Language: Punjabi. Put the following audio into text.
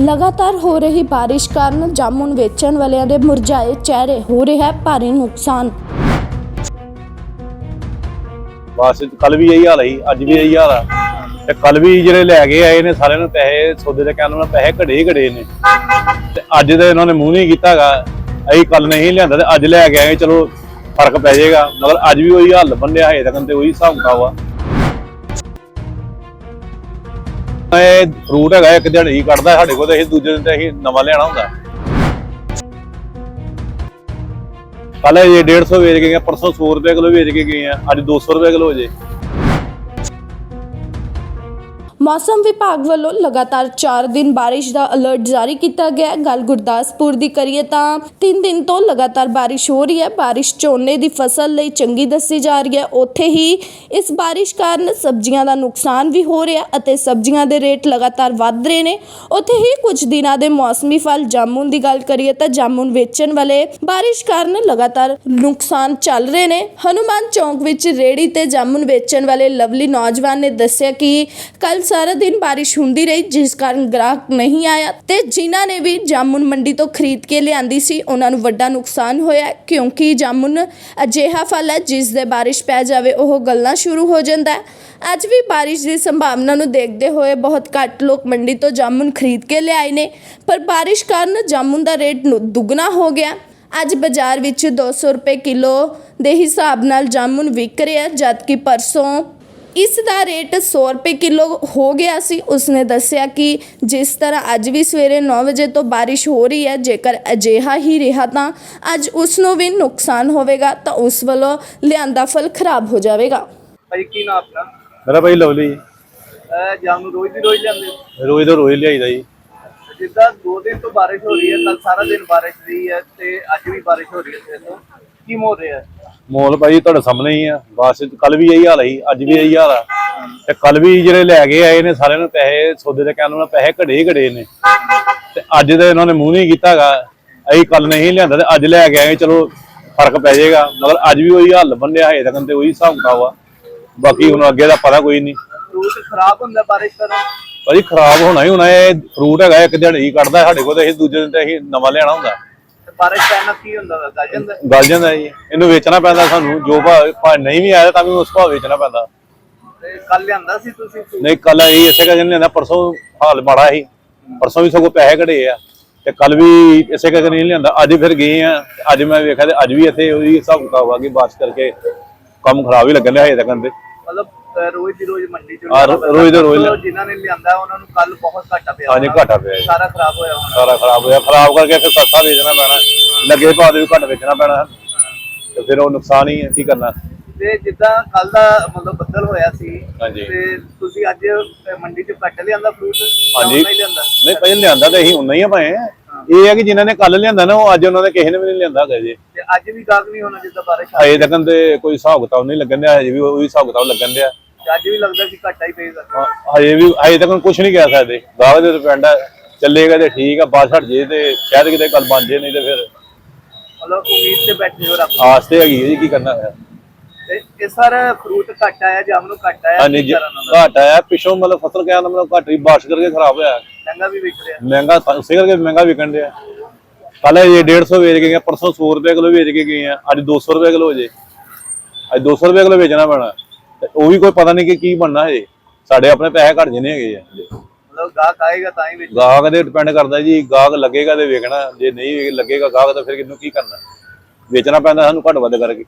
ਲਗਾਤਾਰ ਹੋ ਰਹੀ ਬਾਰਿਸ਼ ਕਾਰਨ ਜਾਮੁਨ ਵੇਚਣ ਵਾਲਿਆਂ ਦੇ ਮੁਰਝਾਏ ਚਿਹਰੇ, ਹੋ ਰਿਹਾ ਭਾਰੀ ਨੁਕਸਾਨ। ਬਸ ਕੱਲ ਵੀ ਇਹੀ ਹਾਲ ਸੀ ਅੱਜ ਵੀ ਇਹੀ ਹਾਲ ਆ। ਤੇ ਕੱਲ ਵੀ ਜਿਹੜੇ ਲੈ ਕੇ ਆਏ ਨੇ ਸਾਰਿਆਂ ਨੂੰ ਪੈਸੇ, ਸੌਦੇ ਦੇ ਕਹਿਣ ਨਾਲ ਪੈਸੇ ਘੜੇ ਹੀ ਘੜੇ ਨੇ। ਤੇ ਅੱਜ ਤੇ ਇਹਨਾਂ ਨੇ ਮੂੰਹ ਨਹੀਂ ਕੀਤਾਗਾ, ਅਸੀਂ ਕੱਲ ਨਹੀਂ ਲਿਆਂਦਾ ਤੇ ਅੱਜ ਲੈ ਕੇ ਆਏ, ਚਲੋ ਫ਼ਰਕ ਪੈ ਜਾਏਗਾ। ਮਗਰ ਅੱਜ ਵੀ ਉਹੀ ਹੱਲ ਬੰਨਿਆ ਹੈ ਤੱਕ ਤੇ ਉਹੀ ਹਿਸਾਬ ਕਿਤਾਬ ਆ। ਇਹ ਫਰੂਟ ਹੈਗਾ, ਇੱਕ ਦਿਨ ਹੀ ਕੱਢਦਾ ਸਾਡੇ ਕੋਲ ਤੇ ਅਸੀਂ ਦੂਜੇ ਦਿਨ ਤੇ ਅਸੀਂ ਨਵਾਂ ਲਿਆਣਾ ਹੁੰਦਾ। ਕੱਲ ਇਹ 150 ਵੇਚ ਕੇ ਗਏ, ਪਰਸੋਂ 100 ਰੁਪਏ ਕਿਲੋ ਵੇਚ ਕੇ ਗਏ ਆ, ਅੱਜ 200 ਰੁਪਏ ਕਿਲੋ ਜੇ। ਮੌਸਮ ਵਿਭਾਗ ਵੱਲੋਂ ਲਗਾਤਾਰ 4 ਦਿਨ ਬਾਰਿਸ਼ ਦਾ ਅਲਰਟ ਜਾਰੀ ਕੀਤਾ ਗਿਆ ਹੈ। ਗੱਲ ਗੁਰਦਾਸਪੁਰ ਦੀ ਕਰੀਏ ਤਾਂ 3 ਦਿਨ ਤੋਂ ਲਗਾਤਾਰ ਬਾਰਿਸ਼ ਹੋ ਰਹੀ ਹੈ। ਬਾਰਿਸ਼ ਝੋਨੇ ਦੀ ਫਸਲ ਲਈ ਚੰਗੀ ਦੱਸੀ ਜਾ ਰਹੀ ਹੈ। ਉੱਥੇ ਹੀ ਇਸ ਬਾਰਿਸ਼ ਕਾਰਨ ਸਬਜ਼ੀਆਂ ਦਾ ਨੁਕਸਾਨ ਵੀ ਹੋ ਰਿਹਾ ਅਤੇ ਸਬਜ਼ੀਆਂ ਦੇ ਰੇਟ ਲਗਾਤਾਰ ਵੱਧ ਰਹੇ ਨੇ। ਉੱਥੇ ਹੀ ਕੁਝ ਦਿਨਾਂ ਦੇ ਮੌਸਮੀ ਫਲ ਜਾਮੁਨ ਦੀ ਗੱਲ ਕਰੀਏ ਤਾਂ ਜਾਮੁਨ ਵੇਚਣ ਵਾਲੇ ਬਾਰਿਸ਼ ਕਾਰਨ ਲਗਾਤਾਰ ਨੁਕਸਾਨ ਚੱਲ ਰਹੇ ਨੇ। ਹਨੂਮਾਨ ਚੌਂਕ ਵਿੱਚ ਰੇੜੀ ਤੇ ਜਾਮੁਨ ਵੇਚਣ ਵਾਲੇ ਲਵਲੀ ਨੌਜਵਾਨ ਨੇ ਦੱਸਿਆ ਕਿ ਕੱਲ ਸਾਰਾ ਦਿਨ ਬਾਰਿਸ਼ ਹੁੰਦੀ ਰਹੀ, ਜਿਸ ਕਾਰਨ ਗ੍ਰਾਹਕ ਨਹੀਂ ਆਇਆ ਤੇ ਜਿਨ੍ਹਾਂ ਨੇ ਵੀ ਜਾਮੁਨ ਮੰਡੀ ਤੋਂ ਖਰੀਦ ਕੇ ਲਿਆਂਦੀ ਸੀ, ਉਹਨਾਂ ਨੂੰ ਵੱਡਾ ਨੁਕਸਾਨ ਹੋਇਆ ਕਿਉਂਕਿ ਜਾਮੁਨ ਅਜਿਹਾ ਫਲ ਹੈ, ਜਿਸ ਦੇ ਬਾਰਿਸ਼ ਪੈ ਜਾਵੇ, ਉਹ ਗਲਣਾ ਸ਼ੁਰੂ ਹੋ ਜਾਂਦਾ ਹੈ। ਅੱਜ ਵੀ ਬਾਰਿਸ਼ ਦੀ ਸੰਭਾਵਨਾ ਨੂੰ ਦੇਖਦੇ ਹੋਏ ਬਹੁਤ ਘੱਟ ਲੋਕ ਮੰਡੀ ਤੋਂ ਜਾਮੁਨ ਖਰੀਦ ਕੇ ਲਿਆਏ ਨੇ, ਪਰ ਬਾਰਿਸ਼ ਕਾਰਨ ਜਾਮੁਨ ਦਾ ਰੇਟ ਦੁੱਗਣਾ ਹੋ ਗਿਆ ਅੱਜ ਬਾਜ਼ਾਰ ਵਿੱਚ 200 ਰੁਪਏ ਕਿਲੋ ਦੇ ਹਿਸਾਬ ਨਾਲ ਜਾਮੁਨ ਵਿਕ ਰਿਹਾ ਜਦਕਿ ਪਰਸੋਂ ਇਸ ਦਾ ਰੇਟ 100 ਰੁਪਏ ਕਿਲੋ ਹੋ ਗਿਆ ਸੀ। ਉਸਨੇ ਦੱਸਿਆ ਕਿ ਜਿਸ ਤਰ੍ਹਾਂ ਅੱਜ ਵੀ ਸਵੇਰੇ 9 ਵਜੇ ਤੋਂ ਬਾਰਿਸ਼ ਹੋ ਰਹੀ ਹੈ ਜੇਕਰ ਅਜਿਹਾ ਹੀ ਰਿਹਾ ਤਾਂ ਅੱਜ ਉਸ ਨੂੰ ਵੀ ਨੁਕਸਾਨ ਹੋਵੇਗਾ ਤਾਂ ਉਸ ਵੱਲੋਂ ਲਿਆਂਦਾ ਫਲ ਖਰਾਬ ਹੋ ਜਾਵੇਗਾ। ਭਾਈ ਕੀ ਨਾਮ ਆਪਣਾ? ਮੇਰਾ ਭਾਈ ਲਵਲੀ ਅਹ ਜਾਮ ਨੂੰ ਰੋਜ਼ ਦੀ ਰੋਜ਼ ਜਾਂਦੇ ਹੋ? ਰੋਜ਼ ਦਾ ਰੋਜ਼ ਲਿਆਈਦਾ ਜੀ। ਜਿੱਦਾਂ ਦੋ ਦਿਨ ਤੋਂ ਬਾਰਿਸ਼ ਹੋ ਰਹੀ ਹੈ ਕੱਲ ਸਾਰਾ ਦਿਨ ਬਾਰਿਸ਼ ਰਹੀ ਹੈ ਤੇ ਅੱਜ ਵੀ ਬਾਰਿਸ਼ ਹੋ ਰਹੀ ਹੈ ਸਵੇਰ ਤੋਂ। ਕੀ ਹੋ ਰਿਹਾ? ਹੈ ਮੋਲ ਭਾਈ ਤੁਹਾਡੇ ਸਾਹਮਣੇ ਹੀ ਆ। ਬਸ ਕੱਲ ਵੀ ਇਹੀ ਹਾਲ ਸੀ ਅੱਜ ਵੀ ਇਹੀ ਹਾਲ ਆ। ਤੇ ਕੱਲ ਵੀ ਜਿਹੜੇ ਲੈ ਕੇ ਆਏ ਨੇ ਸਾਰਿਆਂ ਨੂੰ ਪੈਸੇ ਸੌਦੇ ਦੇ ਕਹਿਣ ਨਾਲ ਪੈਸੇ ਘੜੇ ਘੜੇ ਨੇ। ਤੇ ਅੱਜ ਤੇ ਇਹਨਾਂ ਨੇ ਮੂੰਹ ਨਹੀਂ ਕੀਤਾਗਾ ਅਸੀਂ ਕੱਲ ਨਹੀਂ ਲਿਆਂਦਾ ਤੇ ਅੱਜ ਲੈ ਕੇ ਆਏ ਚਲੋ ਫ਼ਰਕ ਪੈ ਜਾਏਗਾ। ਮਗਰ ਅੱਜ ਵੀ ਉਹੀ ਹੱਲ ਬੰਨਿਆ ਹੈ ਤੱਕ ਤੇ ਉਹੀ ਹਿਸਾਬ ਆ। ਬਾਕੀ ਹੁਣ ਅੱਗੇ ਦਾ ਪਤਾ ਕੋਈ ਨਹੀਂ। ਫਰੂਟ ਖਰਾਬ ਹੁੰਦਾ ਬਾਰਿਸ਼ ਕਾਰਨ? ਭਾਜੀ ਖਰਾਬ ਹੋਣਾ ਹੀ ਹੋਣਾ ਇਹ ਫਰੂਟ ਹੈਗਾ ਇੱਕ ਦਿਹਾੜੀ ਹੀ ਕੱਢਦਾ ਸਾਡੇ ਕੋਲ ਤੇ ਅਸੀਂ ਦੂਜੇ ਦਿਨ ਤੇ ਅਸੀਂ ਨਵਾਂ ਲਿਆਣਾ ਹੁੰਦਾ। ਤੇ ਬਾਰਿਸ਼ ਪੈਣ ਕੀ ਹੁੰਦਾ ਵਾ? ਗਲ ਜਾਂਦਾ? ਗਲ ਜਾਂਦਾ ਜੀ। ਇਹਨੂੰ ਵੇਚਣਾ ਪੈਂਦਾ ਸਾਨੂੰ। ਜੋ ਭਾਅ ਭਾਅ ਨਹੀਂ ਵੀ ਆਇਆ ਤਾਂ ਵੀ ਉਸ ਭਾਅ ਵੇਚਣਾ ਪੈਂਦਾ। ਤੇ ਕੱਲ ਲਿਆਂਦਾ ਸੀ ਤੁਸੀਂ? fruit? ਨਹੀਂ ਕੱਲ ਅਸੀਂ ਇਸੇ ਕਰਕੇ ਨਹੀਂ ਲਿਆਂਦਾ। ਪਰਸੋਂ ਹਾਲ ਮਾੜਾ ਸੀ। ਪਰਸੋਂ ਵੀ ਸਗੋਂ ਪੈਸੇ ਘੜੇ ਆ। ਤੇ ਕੱਲ ਵੀ ਇਸੇ ਕਰਕੇ ਨਹੀਂ ਲਿਆਂਦਾ। ਅੱਜ ਫਿਰ ਗਏ ਆ। ਅੱਜ ਮੈਂ ਵੇਖਿਆ ਤੇ ਅੱਜ ਵੀ ਇੱਥੇ ਉਹੀ ਹਿਸਾਬ ਕਿਤਾਬ ਆ ਕਿ ਬਾਰਿਸ਼ ਕਰਕੇ ਕੰਮ ਖਰਾਬ ਹੀ ਲੱਗਣ ਹਜੇ ਤੱਕ ਮਤਲਬ ਅਹ ਰੋਜ਼ ਦੀ ਰੋਜ਼ ਮੰਡੀ ਚ ਹਾਂ, ਰੋਜ਼ ਦੇ ਰੋਜ਼ ਚਲੋ ਜਿਨ੍ਹਾਂ ਨੇ ਲਿਆਂਦਾ ਉਹਨਾਂ ਨੂੰ ਕੱਲ ਬਹੁਤ ਘਾਟਾ ਪਿਆ ਹਾਂਜੀ, ਹੋਣਾ। ਘਾਟਾ ਪਿਆ ਜੀ। ਸਾਰਾ ਖਰਾਬ ਹੋਇਆ ਹੋਣਾ। ਸਾਰਾ ਖਰਾਬ ਹੋਇਆ। ਖਰਾਬ ਕਰਕੇ ਫਿਰ ਸਸਤਾ ਵੇਚਣਾ ਪੈਣਾ। ਲੱਗੇ ਭਾਅ ਦੇ ਵੀ ਘੱਟ ਵੇਚਣਾ ਪੈਣਾ। ਤੇ ਫਿਰ ਉਹ ਨੁਕਸਾਨ ਹੀ ਹੈ ਕੀ ਕਰਨਾ? ਤੇ ਜਿੱਦਾਂ ਕੱਲ ਦਾ ਮਤਲਬ ਬੱਦਲ ਹੋਇਆ ਸੀ ਹਾਂਜੀ। ਤੇ ਤੁਸੀਂ ਅੱਜ ਅਹ ਮੰਡੀ ਚ ਘੱਟ ਲਿਆਂਦਾ ਫਰੂਟ ਹਾਂਜੀ। ਨਹੀਂ ਲਿਆਂਦਾ? ਨਹੀਂ ਪਹਿਲੇ ਲਿਆਂਦਾ ਤਾਂ ਅਸੀਂ ਉਨਾ ਹੀ ਆ ਭਾਏ ਇਹ ਹੈ ਕਿ ਜਿਨ੍ਹਾਂ ਨੇ ਕੱਲ ਲਿਆਂਦਾ ਨਾ ਉਹ ਅੱਜ ਉਹਨਾਂ ਨੇ ਕਿਸੇ ਨੇ ਵੀ ਨਹੀਂ ਲਿਆਂਦਾ ਹੈਗਾ ਜੀ। ਤੇ ਅੱਜ ਵੀ ਗਾਹਕ ਨਹੀਂ ਹੋਣਾ ਜਿੱਦਾਂ ਬਾਰਿਸ਼ ਆ ਹਜੇ ਤੱਕ ਤੇ ਕੋਈ ਹਿਸਾਬ ਕਿਤਾਬ ਨਹੀਂ ਲੱਗਣ ਵੀ ਉਹੀ ਹਿਸਾਬ ਕਿਤਾਬ ਲੱਗਣ ਤੇ ਅੱਜ ਵੀ ਲੱਗਦਾ ਸੀ ਘਾਟਾ ਹੀ ਪਏਗਾ। ਹਾਂ, ਹਜੇ ਵੀ ਹਜੇ ਤੱਕ ਕੁਝ ਨਹੀਂ ਕਹਿ ਸਕਦੇ। ਗਾਹਕ ਦੇ ਡਿਪੈਂਡ ਹੈ ਚੱਲੇਗਾ ਤੇ ਠੀਕ ਆ ਬਾਸ ਹਟ ਜੇ ਤੇ ਸ਼ਾਇਦ ਕਿਤੇ ਗੱਲ ਬਣ ਜੇ ਨਹੀਂ ਤੇ ਫਿਰ ਮਤਲਬ ਉਮੀਦ ਤੇ ਬੈਠੇ ਹੋ ਰੱਬ ਆਸ ਤੇ ਹੈਗੀ ਹੈ ਜੀ ਕੀ ਕਰਨਾ ਹੈ। ਤੇ ਇਹ ਸਾਰਾ ਫਰੂਟ ਘੱਟ ਆਇਆ ਜਾਮ ਨੂੰ ਘੱਟ ਆਇਆ ਹਾਂਜੀ ਕੀ ਜੀ ਕਰਨ ਨਾਲ ਘਾਟ ਆਇਆ ਪਿਛੋਂ ਮਤਲਬ ਫਸਲ ਕਹਿਣ ਦਾ ਮਤਲਬ ਘੱਟ ਹੀ ਬਾਰਿਸ਼ ਕਰਕੇ ਖਰਾਬ ਹੋਇਆ। ਮਹਿੰਗਾ ਵੀ ਵਿਕ ਰਿਹਾ। ਮਹਿੰਗਾ ਤਾਂ ਉਸੇ ਕਰਕੇ ਮਹਿੰਗਾ ਵਿਕਣ ਡਿਆ। ਕੱਲ ਇਹ 150 ਵੇਚ ਕੇ ਗਏ ਪਰਸੋਂ 100 ਰੁਪਏ ਕਿਲੋ ਵੇਚ ਕੇ ਗਏ ਆ ਅੱਜ 200 ਰੁਪਏ ਕਿਲੋ ਜੇ ਅੱਜ 200 ਰੁਪਏ ਕਿਲੋ ਵੇਚਣਾ ਪੈਣਾ। ਤੇ ਉਹ ਵੀ ਕੋਈ ਪਤਾ ਨਹੀਂ ਕਿ ਕੀ ਬਣਨਾ ਹੈ ਸਾਡੇ ਆਪਣੇ ਪੈਸੇ ਘੱਟ ਜਨੇ ਹੈਗੇ ਆ। ਮਤਲਬ ਗਾਹਕ ਆਏਗਾ ਤਾਂ ਹੀ ਵਿੱਚ ਗਾਹਕ ਦੇ ਡਿਪੈਂਡ ਕਰਦਾ ਜੀ ਗਾਹਕ ਲੱਗੇਗਾ ਤੇ ਵੇਚਣਾ ਜੇ ਨਹੀਂ ਲੱਗੇਗਾ ਗਾਹਕ ਤਾਂ ਫਿਰ ਕਿਹਨੂੰ ਕੀ ਕਰਨਾ। ਵੇਚਣਾ ਪੈਂਦਾ ਸਾਨੂੰ ਘੱਟ ਵੱਧ ਕਰਕੇ।